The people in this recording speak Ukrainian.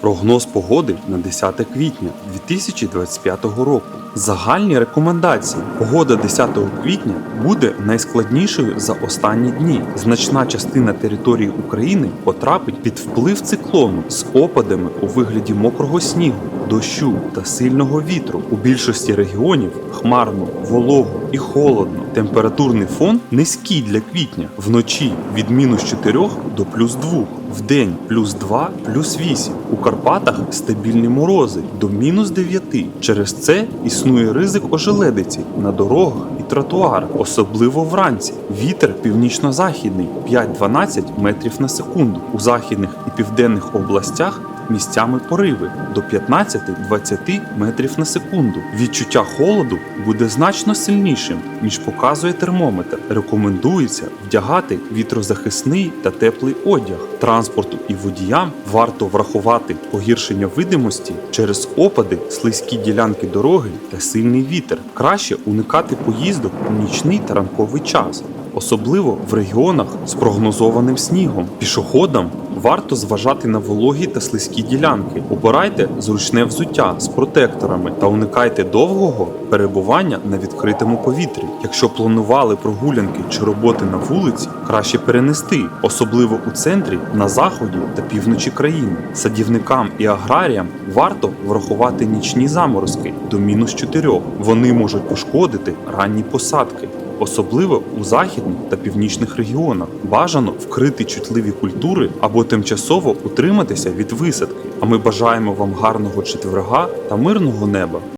Прогноз погоди на 10 квітня 2025 року. Загальні рекомендації. Погода 10 квітня буде найскладнішою за останні дні. Значна частина території України потрапить під вплив циклону з опадами у вигляді мокрого снігу, дощу та сильного вітру. У більшості регіонів хмарно, волого і холодно. Температурний фон низький для квітня. Вночі від мінус 4 до плюс 2. Вдень плюс 2, плюс 8. У Карпатах стабільні морози до мінус 9. Через це існує ризик ожеледиці на дорогах і тротуарах, особливо вранці. Вітер північно-західний 5-12 метрів на секунду. У західних і південних областях місцями пориви до 15-20 метрів на секунду. Відчуття холоду буде значно сильнішим, ніж показує термометр. Рекомендується вдягати вітрозахисний та теплий одяг. Транспорту і водіям варто врахувати погіршення видимості через опади, слизькі ділянки дороги та сильний вітер. Краще уникати поїздок у нічний та ранковий час особливо в регіонах з прогнозованим снігом. Пішоходам варто зважати на вологі та слизькі ділянки. Обирайте зручне взуття з протекторами та уникайте довгого перебування на відкритому повітрі. Якщо планували прогулянки чи роботи на вулиці, краще перенести, особливо у центрі, на заході та півночі країни. Садівникам і аграріям варто врахувати нічні заморозки до мінус 4. Вони можуть пошкодити ранні посадки особливо у західних та північних регіонах. Бажано вкрити чутливі культури або тимчасово утриматися від висадки. А ми бажаємо вам гарного четверга та мирного неба.